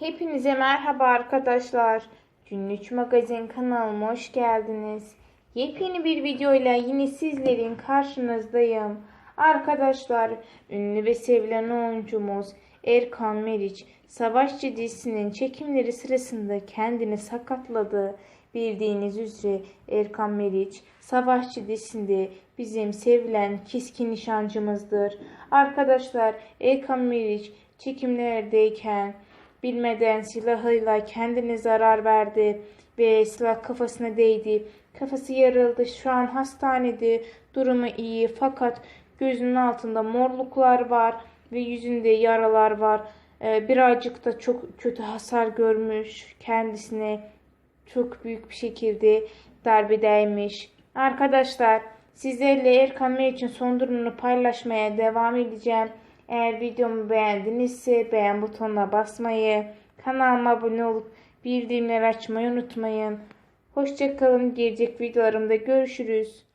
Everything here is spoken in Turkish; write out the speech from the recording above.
Hepinize merhaba arkadaşlar. Günlük Magazin kanalıma hoş geldiniz. Yepyeni bir videoyla yine sizlerin karşınızdayım. Arkadaşlar, ünlü ve sevilen oyuncumuz Erkan Meriç, Savaşçı dizisinin çekimleri sırasında kendini sakatladı. Bildiğiniz üzere Erkan Meriç, Savaşçı dizisinde bizim sevilen keskin nişancımızdır. Arkadaşlar, Erkan Meriç çekimlerdeyken bilmeden silahıyla kendine zarar verdi ve silah kafasına değdi. Kafası yarıldı. Şu an hastanede. Durumu iyi fakat gözünün altında morluklar var ve yüzünde yaralar var. Ee, birazcık da çok kötü hasar görmüş kendisine. Çok büyük bir şekilde darbe değmiş. Arkadaşlar sizlerle Erkan Bey için son durumunu paylaşmaya devam edeceğim. Eğer videomu beğendinizse beğen butonuna basmayı, kanalıma abone olup bildirimleri açmayı unutmayın. Hoşçakalın. Gelecek videolarımda görüşürüz.